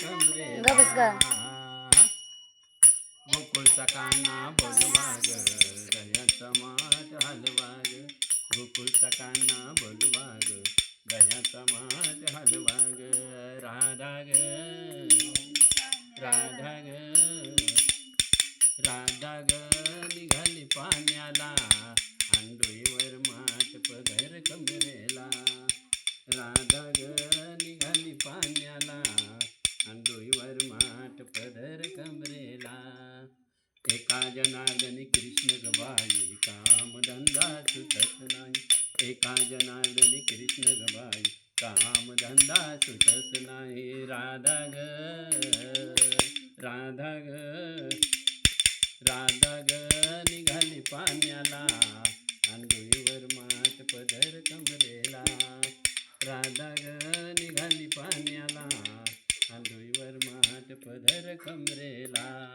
कमरेला. ग. गोकुळचा काना बोलवा ग दह्याचा माठ हलवा ग गोकुळचा काना बोलवा ग दह्याचा माठ हलवा ग राधा ग राधा ग राधा ग निघाली पाण्याला एका जनार्दनी कृष्ण गबाई कामधंदा सुटत नाही. एका जनार्दनी कृष्ण गबाई कामधंदा सुटत नाही. राधा ग राधा ग राधा ग निघाली पाण्याला. अंडोईवर मात पदर कमरेला. राधा ग निघाली पाण्याला. अंडोईवर मात पदर कमरेला.